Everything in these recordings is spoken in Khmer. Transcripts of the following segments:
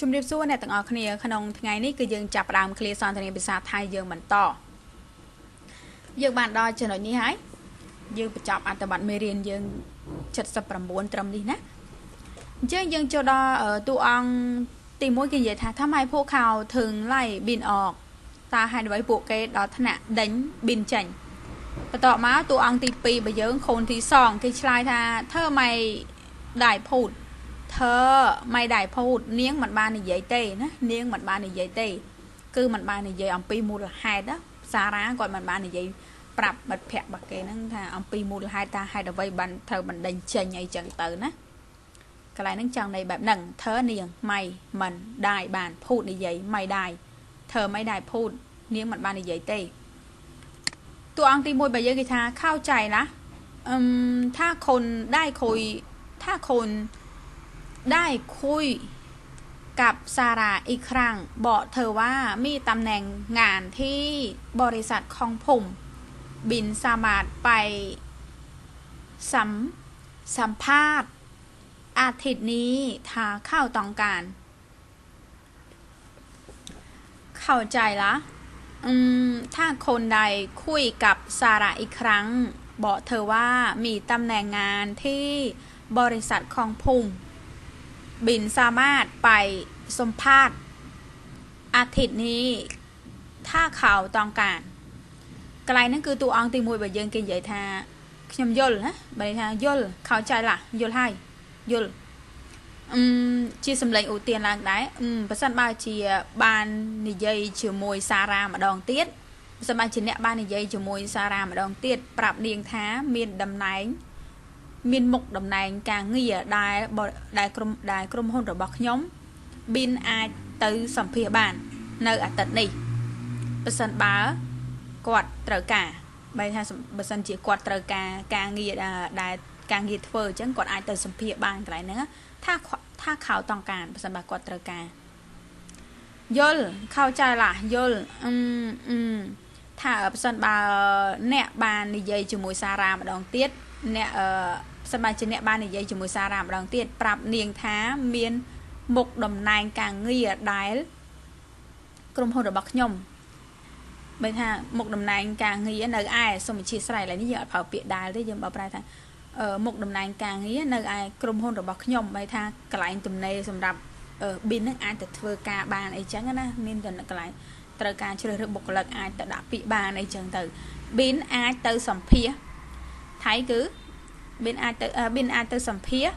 ជំរាបសួរអ្នកទាំងអស់គ្នាក្នុងថ្ងៃនេះគឺយើងចាប់ផ្ដើមឃ្លាសន្ទនាភាសាថៃយើងបន្តយើងបានដល់ចំណុចនេះហើយយើងបញ្ចប់អត្ថបទមេរៀនយើង79ត្រឹមនេះណាអញ្ចឹងយើងចូលដល់តួអង្គទី1គេនិយាយថាថាម៉េចពួកខោធឹងឡៃប៊ីនអកតើហេតុអ្វីពួកគេដល់ថ្នាក់ដេញប៊ីនចាញ់បន្តមកតួអង្គទី2របស់យើងខូនទីសងគេឆ្លើយថាធ្វើម៉េចដៃភូត ធ្វើមិនដែរភូតនាងមិនបាននិយាយទេណានាងមិនបាននិយាយទេ គឺមិនបាននិយាយអំពីមូលហេតុណាសារ៉ាគាត់មិនបាននិយាយប្រាប់មិត្តភ័ក្តិរបស់គេហ្នឹងថាអំពីមូលហេតុថាហេតុអ្វីបានត្រូវបណ្ដេញចេញអីចឹងទៅណាកន្លែងហ្នឹងចង់ន័យបែបហ្នឹងធ្វើនាងម៉ៃមិនដែរបានភូតនិយាយម៉ៃដែរធ្វើមិនដែរភូតនាងមិនបាននិយាយទេតួអង្គទី1បើយើងគេថាเข้าใจนะอืมถ้าคนได้คุยถ้าคน ได้คุยกับซาร่าอีกครั้ง บอกเธอว่ามีตำแหน่งงานที่บริษัทของผม บินสามารถไปสัมสัมภาษณ์ อาทิตย์นี้ถ้าเข้าต้องการ เข้าใจละอืม ถ้าคนใดคุยกับซาร่าอีกครั้ง บอกเธอว่ามีตำแหน่งงานที่บริษัทของผม บินสามารถไปสัมภาษณ์อาทิตย์นี้ ถ้าเขาต้องการកន្លែងហ្នឹងគឺតួអង្គទី1បើយើងគេនិយាយថាខ្ញុំយល់ណាបើថាយល់ខោចใจឡាយល់ហើយយល់អឺជាសម្លេងឧទានឡើងដែរអឺបើសិនបើជាបាននិយាយជាមួយសារ៉ាម្ដងទៀតបើសិនបើជាអ្នកបាននិយាយជាមួយសារ៉ាម្ដងទៀតប្រាប់នាងថាមានតំណែង មានមុខតំណែងការងារដែលដែលក្រុមដែលក្រុមហ៊ុនរបស់ខ្ញុំប៊ីនអាចទៅសម្ភាសបាន នៅអាទិត្យនេះបើសិនបើគាត់ត្រូវការបើថាបើសិនជាគាត់ត្រូវការការងារដែលការងារធ្វើអញ្ចឹងគាត់អាចទៅសម្ភាសបានកន្លែងហ្នឹងថាថាខៅតង់ការបើសិនបើគាត់ត្រូវការយល់ខៅចៃឡាយល់អឺអឺថាបើសិនបើអ្នកបាននិយាយជាមួយសារ៉ាម្ដងទៀត អ្នកអឺសិនបើជាអ្នកបាននិយាយជាមួយសារ៉ាម្ដងទៀតប្រាប់នាងថាមានមុខតំណែងការងារដែល ក្រុមហ៊ុនរបស់ខ្ញុំបើថាមុខតំណែងការងារនៅឯសូមអធិស្ឋានឡើយនេះយើងអត់ប្រើពាក្យដែលទេយើងបើប្រើថាមុខតំណែងការងារនៅឯក្រុមហ៊ុនរបស់ខ្ញុំបើថាកន្លែងទំនេរសម្រាប់ប៊ីននឹងអាចទៅធ្វើការបានអីចឹងណាមានតែកន្លែងត្រូវការជ្រើសរើសបុគ្គលិកអាចទៅដាក់ពាក្យបានអីចឹងទៅប៊ីនអាចទៅសម្ភាស ថៃគឺប៊ីនអាចទៅប៊ីនអាចទៅសម្ភាស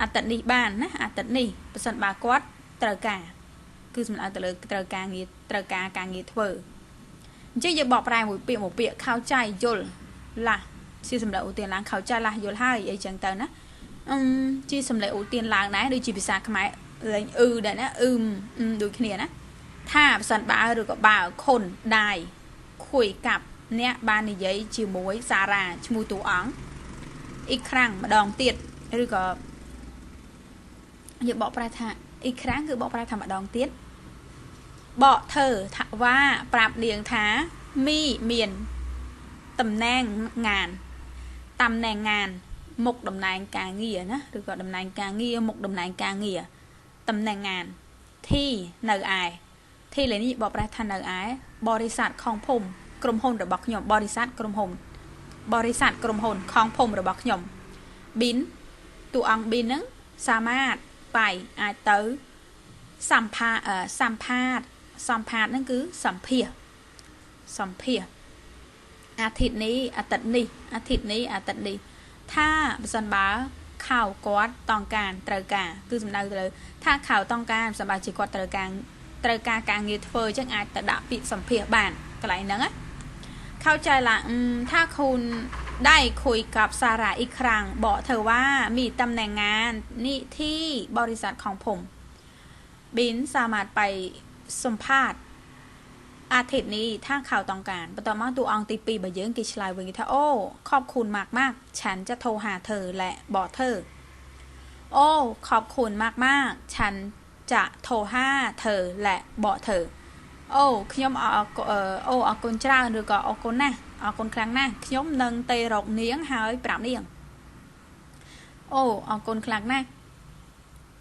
អាទិត្យនេះបានណាអាទិត្យនេះបើសិនបើគាត់ត្រូវការគឺសំដៅទៅលើត្រូវការងារត្រូវការការងារធ្វើអញ្ចឹងយើងបកប្រែមួយពាក្យមួយពាក្យខោចៃយល់ឡាជាសម្លេងឧទានឡើងខោចៃឡាយល់ហើយអីចឹងទៅណាអឺជាសម្លេងឧទានឡើងដែរដូចជាភាសាខ្មែរលេងអ៊ឺដែរណាអ៊ឹមដូចគ្នាណាថាប្រសិនបើឬក៏បើខុនដាយខួយកាប់ អ្នកបាននិយាយជាមួយសារ៉ាឈ្មោះតួអង្គអ៊ីក្រាំងម្ដងទៀតឬក៏យកបកប្រែថាអ៊ីក្រាំងគឺបកប្រែថាម្ដងទៀតបកធ្វើថាវ៉ាប្រាប់នាងថាមីមានតំណែងងានតំណែងងាន មុខតំណែងការងារណាឬក៏តំណែងការងារមុខតំណែងការងារតំណែងងានធីនៅឯធីលេនេះបកប្រែថានៅឯបរិស័ទខងភូមិ ក្រុមហ៊ុនរបស់ខ្ញុំបរិស័ទក្រុមហ៊ុនបរិស័ទក្រុមហ៊ុនខងភូមិរបស់ខ្ញុំប៊ីនតួអង្គប៊ីនហ្នឹងសាមាតបៃអាចទៅសម្ភាសម្ភាតសម្ភាតហ្នឹងគឺសម្ភាសម្ភាអាទិត្យនេះអាទិត្យនេះអាទិត្យនេះអាទិត្យនេះថាបើសិនបើខៅគាត់តង់ការត្រូវការ គឺសំដៅទៅលើថាខៅតង់ការសម្រាប់ជាគាត់ត្រូវការត្រូវការការងារធ្វើអញ្ចឹងអាចទៅដាក់ពាក្យសម្ភារបានកន្លែងហ្នឹងណា เข้าใจละถ้าคุณได้คุยกับซาร่าอีกครั้ง บอกเธอว่ามีตำแหน่งงานนี่ที่บริษัทของผม บินสามารถไปสัมภาษณ์อาทิตย์นี้ถ้าข่าวต้องการปตมาตัวอังตีปีบเยิงกิชลายเวงิทาโอขอบคุณมากมากฉันจะโทรหาเธอและบอกเธอ โอ้ ขอบคุณมากมากฉันจะโทรหาเธอและบอกเธอ អូខ្ញុំអអូអរគុណច្រើនឬក៏អរគុណណាស់អរគុណខ្លាំងណាស់ខ្ញុំនឹងទៅរកនាងហើយប្រាប់នាងអូអរគុណខ្លាំងណាស់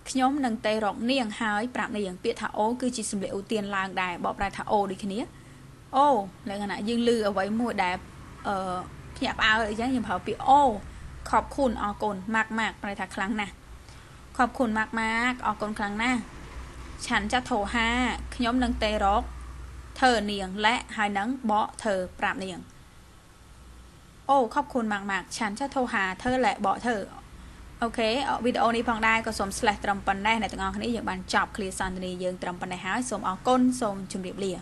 ខ ខ្ញុំនឹងទៅរកនាងហើយប្រាប់នាងពាក្យថាអូគឺជាសម្លៀកអូទៀនឡើងដែរបកប្រែថាអូដូចគ្នាអូលក្ខណៈយើងលឺអ្វីមួយដែលអឺភ្ញាក់ផ្អើលអីចឹងយើងប្រើពាក្យអូខอบคุณអរគុណម៉ាក់ម៉ាក់ប្រែថាខ្លាំងណាស់ខอบคุณម៉ាក់ម៉ាក់អរគុណខ្លាំងណាស់ឆាន់ចាត់ធោហាខ្ញុំនឹងទៅរក ធ្វើនាងและហើយនឹងបកធ្វើប្រាប់នាងអូខอบคุณម៉ាក់ម៉ាក់ឆាន់ចាត់ធោហាធ្វើและបកធ្វើអូខេវីដេអូនេះផងដែរក៏សូម slash ត្រឹមប៉ុណ្ណេះអ្នកទាំងអស់គ្នាយើងបានចប់ clear សន្ទនាយើងត្រឹមប៉ុណ្ណេះហើយសូមអរគុណសូមជម្រាបលា